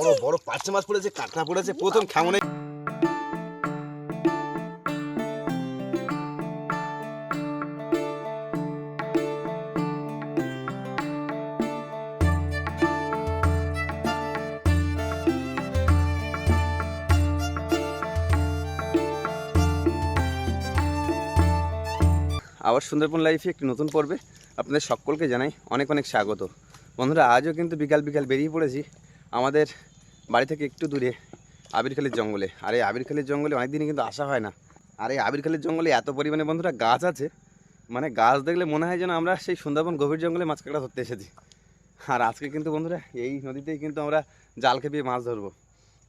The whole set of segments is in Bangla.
বড় বড় পাঁচটা মাছ পড়েছে, কাঁকড়া পড়েছে, প্রথম কেমন আবার সুন্দরবন লাইফে একটি নতুন পর্বে আপনাদের সকলকে জানাই অনেক অনেক স্বাগত। বন্ধুরা, আজও কিন্তু বিকাল বিকাল বেরিয়ে পড়েছি। আমাদের বাড়ি থেকে একটু দূরে আবিরখালির জঙ্গলে। আর এই আবিরখালির জঙ্গলে অনেক দিনই কিন্তু আসা হয় না। আর এই আবিরখালির জঙ্গলে এত পরিমাণে বন্ধুরা গাছ আছে মানে গাছ দেখলে মনে হয় যেন আমরা সেই সুন্দরবন গভীর জঙ্গলে মাছ কাঁকড়া ধরতে এসেছি। আর আজকে কিন্তু বন্ধুরা এই নদীতেই কিন্তু আমরা জাল খেপিয়ে মাছ ধরবো।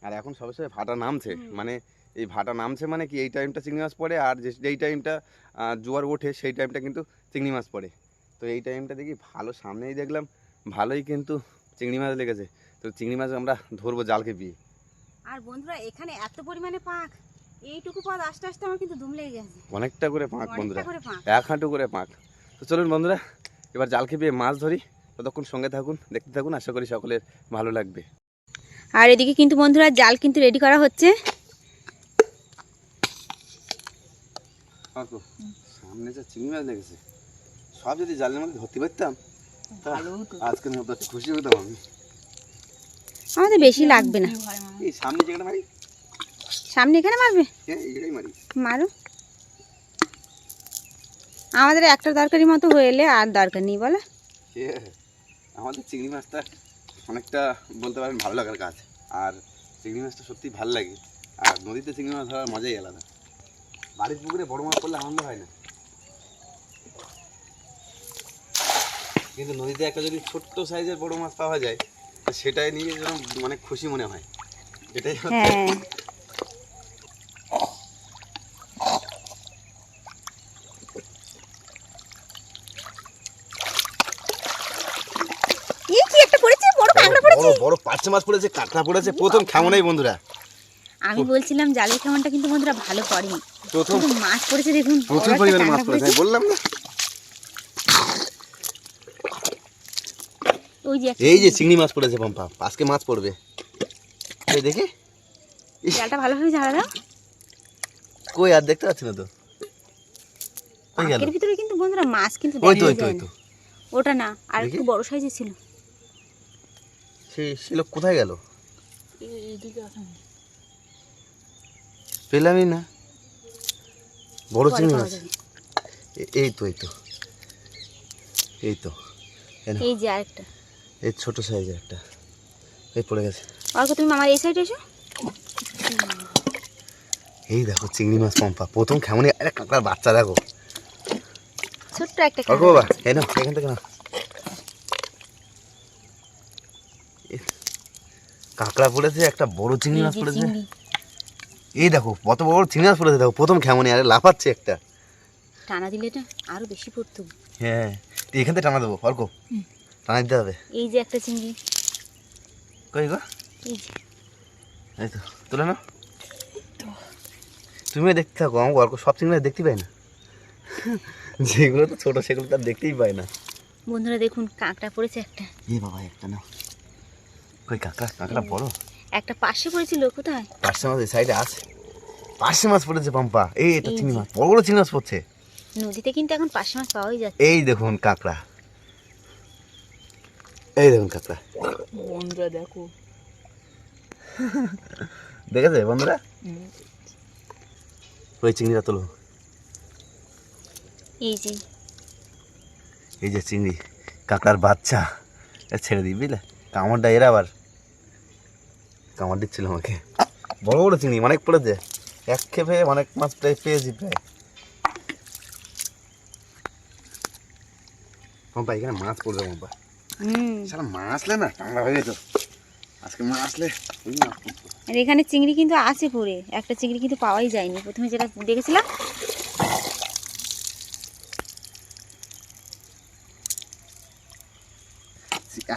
আর এখন সবে সবে ভাটা নামছে মানে এই ভাটা নামছে মানে কি এই টাইমটা চিংড়ি মাছ পড়ে আর যে যেই টাইমটা জোয়ার ওঠে সেই টাইমটা কিন্তু চিংড়ি মাছ পড়ে। তো এই টাইমটা দেখি ভালো সামনেই দেখলাম ভালোই কিন্তু চিংড়ি মাছ লেগেছে। তো চিংড়ি মাছ আমরা ধরবো জালকে বিয়ে আর বন্ধুরা এখানে এত পরিমাণে পাক। এইটুকু পথ আস্তে আস্তে আমার কিন্তু দুম লেগে গেছে। অনেকটা করে পাঁক বন্ধুরা। এক হাঁটু করে পাঁক। তো চলুন বন্ধুরা এবার জালকে বিয়ে মাছ ধরি। ততক্ষণ সঙ্গে থাকুন দেখতে থাকুন আশা করি সকলের ভালো লাগবে। আর এদিকে কিন্তু বন্ধুরা জাল কিন্তু রেডি করা হচ্ছে। সামনে যে চিংড়ি মাছ লেগেছে সব যদি জালের মধ্যে ধরতে পারতাম আজকের মতো খুশি হতাম আমি। আমাদের বেশি লাগবে না। সামনে জায়গাটা মারি? সামনে এখানে মারবে? হ্যাঁ মারি। মারো। আমাদের একটা দরকারি মতো হয়ে এলে আর দরকার নেই বলো। আমাদের চিংড়ি মাছটা অনেকটা বলতে পারেন ভালো লাগার কাজ। আর চিংড়ি মাছটা সত্যি ভালো লাগে। আর নদীতে চিংড়ি মাছ ধরার মজাই আলাদা। বাড়ির পুকুরে বড় মাছ পড়লে আনন্দ হয় না। কিন্তু নদীতে একটা যদি ছোট্ট সাইজের বড় মাছ পাওয়া যায় সেটাই নিয়ে যেন মানে খুশি মনে হয়। এটাই হচ্ছে হ্যাঁ। বড় পড়েছে? বড় পাঁচটা মাছ পড়েছে কাঁকড়া পড়েছে প্রথম বন্ধুরা। আমি বলছিলাম জালের কেমনটা কিন্তু বন্ধুরা ভালো পড়েনি। প্রথম। মাছ পড়েছে দেখুন প্রচুর পরিমাণে মাছ পড়েছে। বললাম না। ওই যে এই যে চিংড়ি মাছ পড়েছে পম্পা আজকে মাছ পড়বে। এই দেখি। জালটা ভালোভাবে ঝাড়া দাও। কই আর দেখতে পাচ্ছি না তো। পাকের ভিতরে কিন্তু বন্ধুরা মাছ কিন্তু দেখা যায় না ওটা না আর একটু বড় সাইজের ছিল। সে সে লোক কোথায় গেল? পেলামই না। বড় চিংড়ি মাছ। এই তো এই তো। এই তো। এই যে আরেকটা। এই ছোট সাইজের একটা। এই পড়ে গেছে। অল্প তুমি আমার এই সাইডে এসো। এই দেখো চিংড়ি মাছ পম্পা। প্রথম কেমনই আরে কাঁকড়ার বাচ্চা দেখো। ছোট্ট একটা অল্প কাঁকড়া। বাবা এই না এখান থেকে না কাঁকড়া পড়েছে একটা বড় চিংড়ি মাছ পড়েছে এই দেখো কত বড় চিংড়ি মাছ পড়েছে দেখো প্রথম কেমনই আরে লাফাচ্ছে একটা। টানা দিলে এটা আরও বেশি পড়তো। হ্যাঁ এখান থেকে টানা দেবো অল্প টানা দিতে হবে। এই যে একটা চিংড়ি। কই গো? এই যে। এই তো তুলে না তুমিও দেখতে থাকো আমাকে অল্প সব চিংড়ি দেখতে পাই না। যেগুলো তো ছোটো সেগুলো তো দেখতেই পাই না। বন্ধুরা দেখুন কাঁকড়া পড়েছে একটা। এ বাবা একটা না কই কাঁকড়া? কাঁকড়া বড়। একটা পাশে পড়েছিল কোথায়? পার্শে মাছ সাইডে আছে। পার্শে মাছ পড়েছে পাম্পা। এই এটা চিংড়ি মাছ। বড় বড় চিংড়ি মাছ পড়ছে। নদীতে কিন্তু এখন পাশে মাছ পাওয়াই যাচ্ছে। এই দেখুন কাঁকড়া। এই দেখুন কাঁকড়া বন্ধুরা দেখো। দেখেছে বন্ধুরা? ওই চিংড়িটা তোলো। এই যে। এই যে চিংড়ি কাঁকড়ার বাচ্চা। এ ছেড়ে দিই বুঝলে? কামড়টা এর আবার। কামড় দিচ্ছিল আমাকে। বড় বড় চিংড়ি অনেক পড়েছে। এক খেপে অনেক মাছ প্রায় পেয়েছি প্রায়। মাম্পা এখানে মাছ পড়বে মাম্পা হুম সারা মাছ আসলে না টাংরা হয়ে যেত। আজকে আসলে। আর এখানে চিংড়ি কিন্তু আছে পড়ে একটা চিংড়ি কিন্তু পাওয়াই যায়নি। প্রথমে যেটা দেখেছিলাম।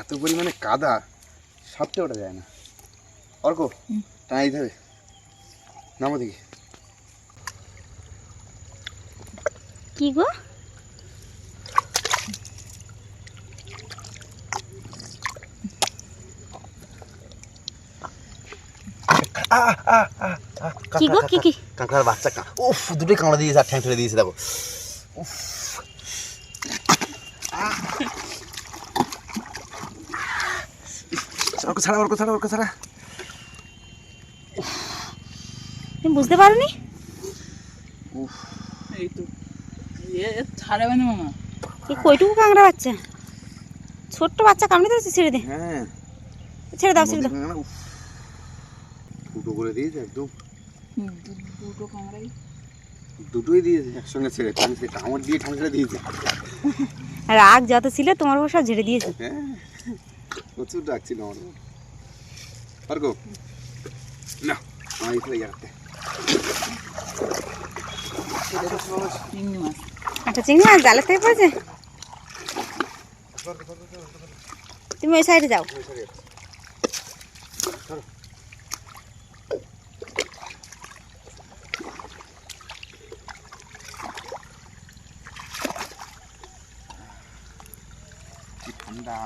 এত পরিমাণে কাদা সাপটে ওটা যায় না। অর্ক টানাই দিতে হবে। নামো দেখি। কি গো? কা- কি গো, কা- কি, কি? কাঁকড়ার বাচ্চা উফ দুটোই দিয়েছে আর ঠ্যাং ফেলে দিয়েছে দেখো। উফ। ওরকম ছাড়া ওরকম ছাড়া ওরকম ছাড়া। তুমি বুঝতে পারোনি? এই তো এ ছাড়াবে না মামা। কইটুকু কাঁকড়া বাচ্চা? ছোট্ট বাচ্চা কামড়ে ধরেছে ছেড়ে দে। হ্যাঁ। ছেড়ে দাও ছেড়ে দাও। উফ। ফুটো করে দিয়েছে একদম। দুটো কামড়াই। দুটোই দিয়েছে একসঙ্গে ছেড়ে ঠ্যাং ছেড়ে কামড় দিয়ে ঠ্যাং ছেড়ে দিয়েছে। রাগ যত ছিল তোমার সব ঝেড়ে দিয়েছে। হ্যাঁ প্রচুর ডাকছিল আমার পারগো না আমার এখানে চিংড়ি মাছ। চিংড়ি মাছ জালের থেকে পড়েছে? তুমি ওই সাইডে যাও। ঠান্ডা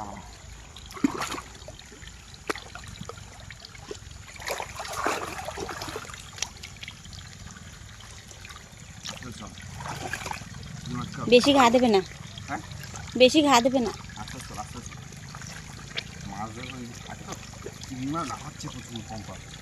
বেশি ঘা দেবে না। হ্যাঁ? বেশি ঘা দেবে না। মাছ চিংড়ি মাছ লাফাচ্ছে প্রচুর কম পারগো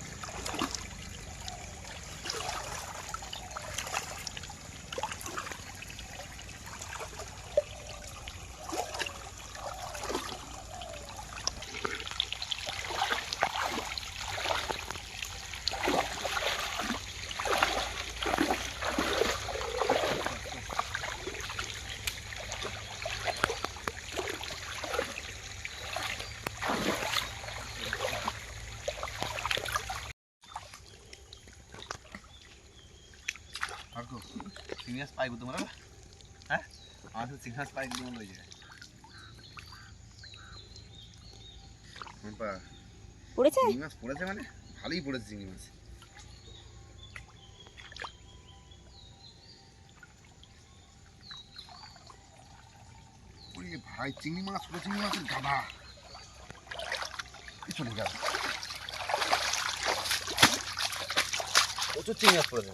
চিংড়ি মাছ পাইবো তোমরা হ্যাঁ? আমার তো চিংড়ি মাছ পাই তোমার জায়গায় পড়েছে? চিংড়ি মাছ পড়েছে মানে? ভালোই পড়েছে চিংড়ি মাছ ভাই চিংড়ি মাছ পুরো চিংড়ি মাছের গাদা চলে গেল। প্রচুর চিংড়ি মাছ পড়েছে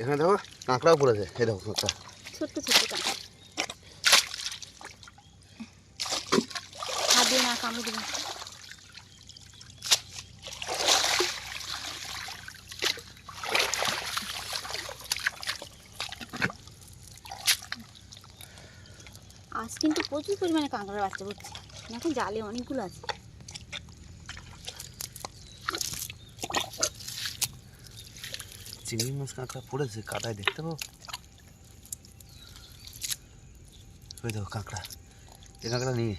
এখানে দেখো কাঁকড়াও পড়েছে। এই দেখো কাঁকড়া। ছোট্ট ছোট্ট কাঁকড়া। না। আজ কিন্তু প্রচুর পরিমাণে কাঁকড়ার বাচ্চা পড়ছে। এখন জালে অনেকগুলো আছে। চিংড়ি মাছ কাঁকড়া পড়েছে কাটায় দেখতে পাবো? ওই দেখো কাঁকড়া এই কাঁকড়া নিয়ে।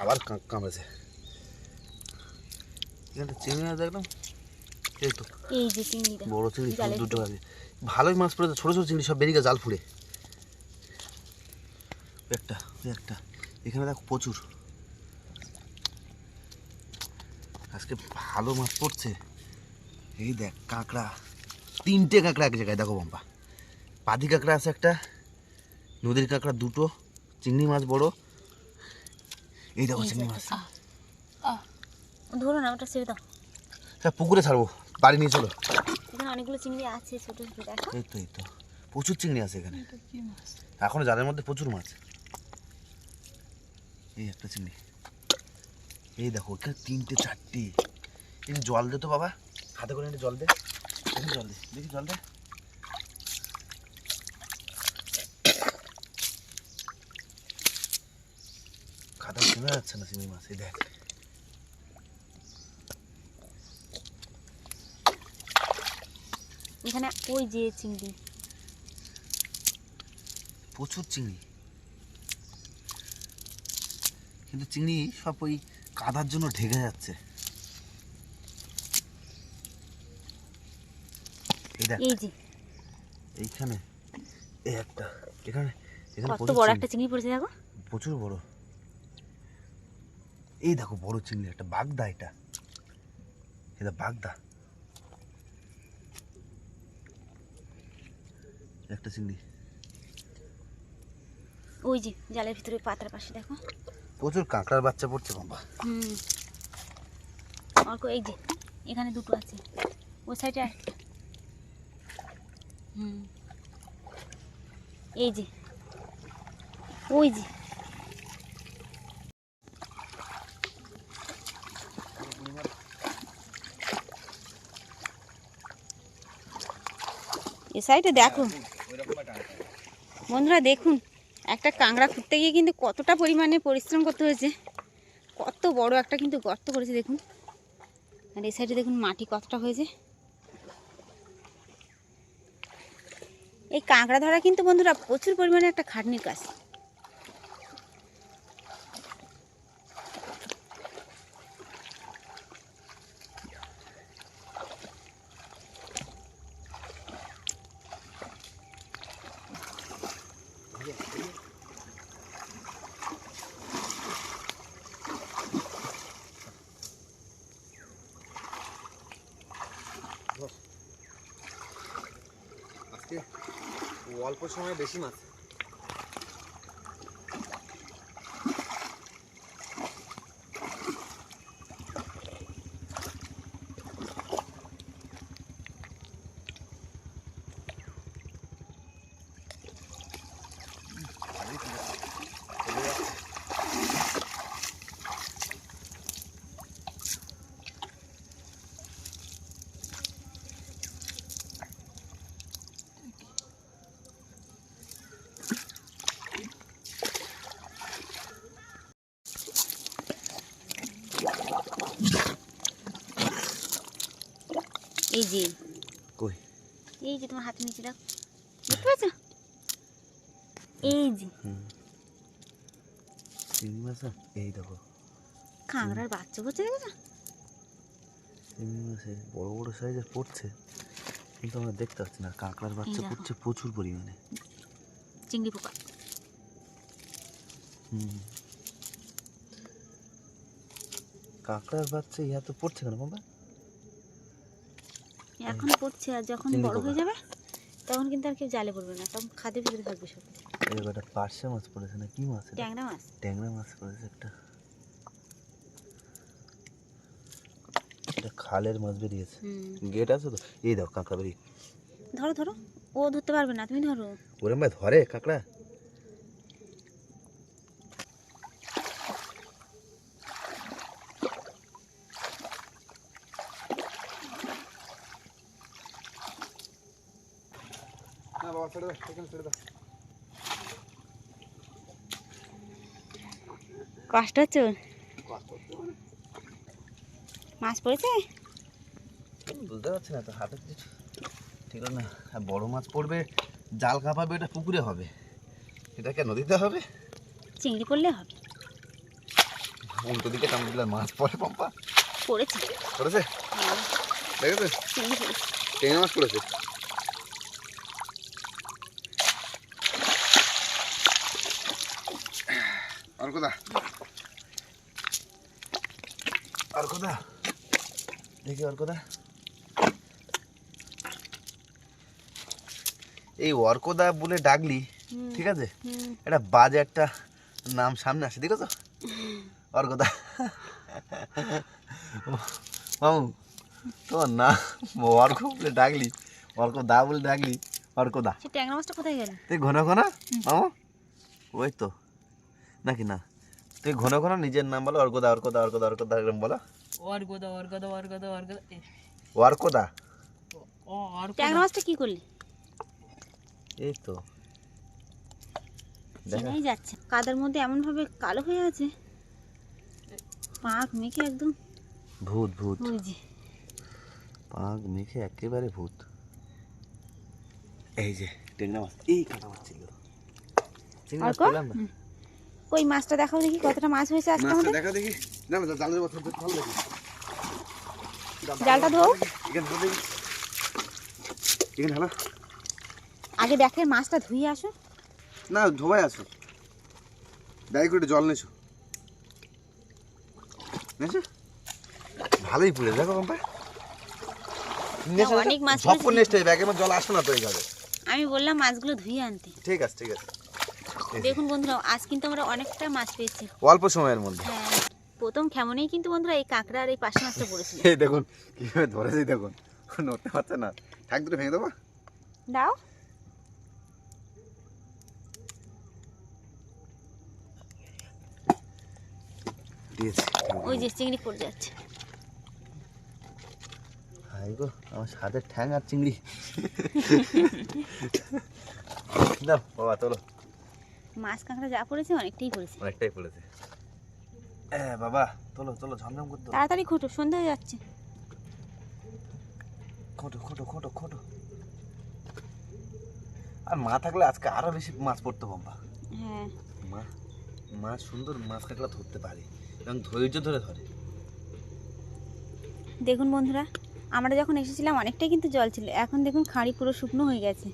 আবার কামড়েছে এখানে চিংড়ি মাছ দেখলাম এই তো। বড় চিংড়ি দুটো আছে ভালোই মাছ পড়েছে ছোটো ছোটো চিংড়ি সব বেরিয়ে গেছে জাল ফুড়ে। একটা ওই একটা এখানে দেখো প্রচুর। আজকে ভালো মাছ পড়ছে। এই দেখ কাঁকড়া। তিনটে কাঁকড়া এক জায়গায়। দেখো বম্পা। পাদি কাঁকড়া আছে একটা নদীর কাঁকড়া দুটো চিংড়ি মাছ বড়। এই দেখো চিংড়ি মাছ। ধরো না ওটা ছেড়ে দাও। হ্যাঁ পুকুরে ছাড়বো। বাড়ি নিয়ে চলো। এখানে অনেকগুলো চিংড়ি আছে ছোট ছোট দেখো। এই তো এই তো। প্রচুর চিংড়ি আছে এখানে। এটা কি এখনও জালের মধ্যে প্রচুর মাছ। এই একটা চিংড়ি। এই দেখো এখানে তিনটে চারটে। এই জল দে তো বাবা। হাতে করে জল দে। জল দেখি খাতা চেনা যাচ্ছে না চিংড়ি মাছ এই দেখ। এখানে ওই যে চিংড়ি। প্রচুর চিংড়ি। কিন্তু চিংড়ি সব ওই কাদার জন্য ঢেকে যাচ্ছে। এই যে। এইখানে এই একটা এখানে এখানে কত প্রচুর বড় একটা চিংড়ি পড়েছে দেখো। প্রচুর বড়। এই দেখো বড় চিংড়ি একটা বাগদা এটা। এটা বাগদা। একটা চিংড়ি। ওই যে জালের ভিতরে পাতার পাশে দেখো। প্রচুর কাঁকড়ার বাচ্চা পড়ছে বাবা। হুম। এই যে এখানে দুটো আছে। ওই সাইডে একটা এই যে। ওই যে। এ সাইডে দেখো বন্ধুরা দেখুন, একটা কাঁকড়া খুঁড়তে গিয়ে কিন্তু কতটা পরিমাণে পরিশ্রম করতে হয়েছে। কত বড় একটা কিন্তু গর্ত করেছে দেখুন। আর এই সাইডে দেখুন মাটি কতটা হয়েছে। এই কাঁকড়া ধরা কিন্তু বন্ধুরা প্রচুর পরিমাণে একটা খাটনির কাজ আজকে অল্প সময়ে বেশি মাছ। এই যে। কই? এই যে তোমার হাতে নিচে দেখো দেখতে পাচ্ছ? এই যে। চিংড়ি মাছ এই দেখো। কাঁকড়ার বাচ্চা করছে দেখেছ? চিংড়ি মাছে বড় বড় সাইজের পড়ছে কিন্তু আমরা দেখতে পাচ্ছি না। কাঁকড়ার বাচ্চা পড়ছে প্রচুর পরিমাণে। চিংড়ি পোকা। হুম। কাঁকড়ার বাচ্চা ইয়া তো পড়ছে কেন বাবা এখন পড়ছে আর যখন বড় হয়ে যাবে তখন কিন্তু আর কেউ জালে পড়বে না তখন খাদের ভিতরে থাকবে সব একটা পার্শে মাছ পড়েছে না কি মাছ ট্যাংরা মাছ। ট্যাংরা মাছ পড়েছে একটা। এটা খালের মাছ বেরিয়েছে। গেট আছে তো? এই দেখো কাঁকড়া বেরিয়ে। ধরো ধরো। ও ধরতে পারবে না তুমি ধরো। ওরে ভাই ধরে কাঁকড়া না বাবা ছেড়ে দাও এখানে ছেড়ে দাও কষ্ট হচ্ছে? মাছ পড়েছে? বুঝতে পারছি না তো হাতে কিছু ঠিক না। আর বড় মাছ পড়বে জাল কাঁপাবে এটা পুকুরে হবে। এটা কেন নদীতে হবে। চিংড়ি পড়লে হবে। উল্টো দিকে দিলে মাছ পড়ে পম্পা। পড়েছে। পড়েছে? দেখেছে? পড়েছে। মাছ পড়েছে? আর কোথা দেখি আর কোথা এই অর্কদা বলে ডাকলি ঠিক আছে? এটা বাজে একটা নাম সামনে আসে দেখেছ অর্কদা মামু তোমার না অর্ক বলে ডাকলি অর্ক দা বলে ডাকলি অর্কদা সে ট্যাংরা মাছটা কোথায় গেল? তুই ঘন ঘন মামু? ওই তো নাকি না? তুই ঘন ঘন নিজের নাম বলো অর্কদা অর্কদা অর্কদা অর্কদা এরকম বলো। অর্গদা অর্গদা অর্গদা অর্গদা এ, অর্কদা? ও অর্গদা ট্যাংরা মাছটা কি করলি? এই তো। দেখা। চেনাই যাচ্ছে। কাদার মধ্যে এমন ভাবে কালো হয়ে আছে। পাক মেখে একদম। ভূত ভূত। ওই যে। পাক মেখে একেবারে ভূত। এই যে টেংরা মাছ। এই কাটা মাছ ছিল। চিংড়ি মাছ পেলাম না। কই মাছটা দেখাও দেখি কতটা মাছ হয়েছে আজকে আমাদের। দেখা দেখি। না না জালের বছর ভালো দেখি। জালটা ধোও এখানে ঢালো দেখি। এখানে ঢালো আগে দেখে মাছটা ধুয়ে আসো। না ধোবাই আসো। ব্যাগ করে জল নেছো নেছো ভালোই পুড়ে দেখো কম্পা অনেক মাছ সব ব্যাগের মধ্যে জল আসবে না তো এইভাবে। আমি বললাম মাছগুলো ধুয়ে আনতে। ঠিক আছে ঠিক আছে। দেখুন বন্ধুরা আজ কিন্তু আমরা অনেকটা মাছ পেয়েছি। অল্প সময়ের মধ্যে। হ্যাঁ প্রথম কেমনই কিন্তু বন্ধুরা এই কাঁকড়া আর এই পাশে মাছটা পড়েছিল। এই দেখুন কীভাবে ধরেছি দেখুন। নড়তে পারছে না। ঠাক দুটো ভেঙে দেবো? দাও। ওই যে চিংড়ি পড়ে যাচ্ছে। হাই গো আমার সাদের ঠ্যাং আর চিংড়ি। দাও বাবা তোলো। মাছ কাঁকড়া যা পড়েছে অনেকটাই পড়েছে। অনেকটাই পড়েছে। হ্যাঁ বাবা তোলো তোলো ঝমঝম করতে তাড়াতাড়ি খোটো সন্ধ্যা হয়ে যাচ্ছে। খোটো খোটো খোটো খোটো। আর মা থাকলে আজকে আরও বেশি মাছ পড়তো বাবা। হ্যাঁ। মা মা সুন্দর মাছ কাঁকড়া ধরতে পারে এবং ধৈর্য ধরে ধরে। দেখুন বন্ধুরা আমরা যখন এসেছিলাম অনেকটাই কিন্তু জল ছিল। এখন দেখুন খাঁড়ি পুরো শুকনো হয়ে গেছে।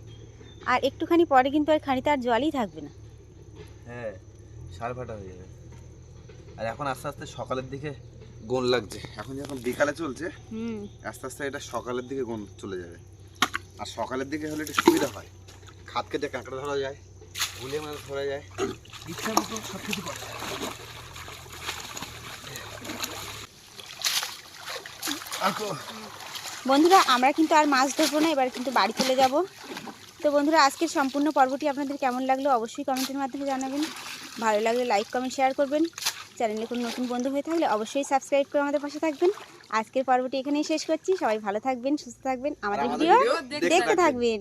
আর একটুখানি পরে কিন্তু আর খাঁড়িতে আর জলই থাকবে না। হ্যাঁ সাড়ে ফাটা হয়ে যাবে। আর এখন আস্তে আস্তে সকালের দিকে গোল লাগছে। এখন যখন বিকালে চলছে আস্তে আস্তে এটা সকালের দিকে কোন চলে যাবে। আর সকালের দিকে হলে একটু সুবিধা হয়। খাত কেটে কাঁকড়া ধরা যায় গুলে মাছ ধরা যায়। ইচ্ছা মতো সব কিছু করা যায়। বন্ধুরা আমরা কিন্তু আর মাছ ধরবো না এবার কিন্তু বাড়ি চলে যাব। তো বন্ধুরা আজকের সম্পূর্ণ পর্বটি আপনাদের কেমন লাগল অবশ্যই কমেন্টের মাধ্যমে জানাবেন। ভালো লাগলে লাইক কমেন্ট শেয়ার করবেন। চ্যানেলে কোনো নতুন বন্ধু হয়ে থাকলে অবশ্যই সাবস্ক্রাইব করে আমাদের পাশে থাকবেন। আজকের পর্বটি এখানেই শেষ করছি। সবাই ভালো থাকবেন সুস্থ থাকবেন। আমাদের ভিডিও দেখতে। থাকবেন।